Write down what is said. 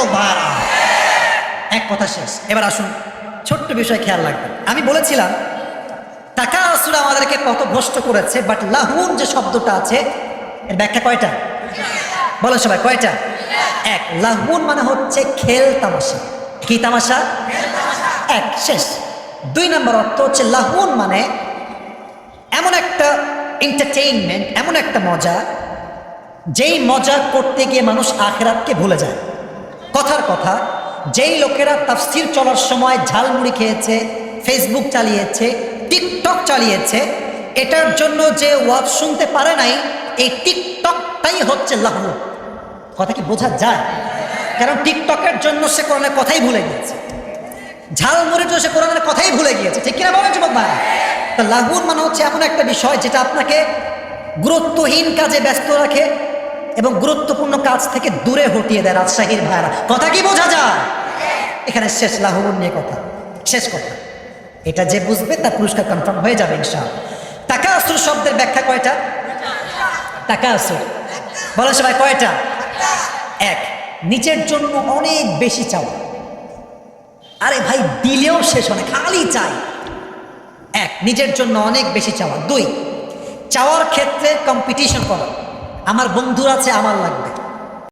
যুবক এক কথা শেষ। এবার আসুন, ছোট্ট বিষয় খেয়াল রাখবেন। আমি বলেছিলাম টাকা আসলে আমাদেরকে কত ভ্রষ্ট করেছে বাট লাহুন যে শব্দটা আছে, এর ব্যাখ্যা কয়টা? বলো সবাই, কয়টা? এক, লাহুন মানে হচ্ছে খেল তামাশা। কি তামাশা? এক, শেষ। দুই নম্বর অর্থ হচ্ছে লাহুন মানে এমন একটা এন্টারটেইনমেন্ট এমন একটা মজা, যেই মজা করতে গিয়ে মানুষ আখেরাতকে ভুলে যায়। কথার কথা, যেই লোকেরা তাফসির চলার সময় ঝালমুড়ি খেয়েছে ফেসবুক চালিয়েছে টিকটক চালিয়েছে, এটার জন্য যে ওয়াজ শুনতে পারে নাই, এই টিকটকটাই হচ্ছে লাহু। কথা কি বোঝা যায়? কারণ টিকটকের জন্য সে কোরআনের কথাই ভুলে গিয়েছে। ঝালমুড়ির জন্য সে কোরআনের কথাই ভুলে গিয়েছে। ঠিক কিনা বলেন যুবক ভাই? তা লাহুন মানে হচ্ছে এমন একটা বিষয় যেটা আপনাকে গুরুত্বহীন কাজে ব্যস্ত রাখে এবং গুরুত্বপূর্ণ কাজ থেকে দূরে হটিয়ে দেয় রাজশাহীর ভাইরা। কথা কি বোঝা যায়? এখানে শেষ লাহুন নিয়ে কথা। শেষ কথা। এটা যে বুঝবে, তার পুরস্কার কনফার্ম হয়ে যাবে ইনশাআল্লাহ। টাকা আসুর শব্দের ব্যাখ্যা কয়টা? টাকা আসুর বলে সবাই, কয়টা? এক, নিচের জন্য অনেক বেশি চাওয়া। আরে ভাই, দিলেও শেষ হয় খালি চাই। এক, নিজের জন্য অনেক বেশি চাওয়া। দুই, চাওয়ার ক্ষেত্রে কম্পিটিশন করা। আমার বন্ধু আছে আমার লাগবে।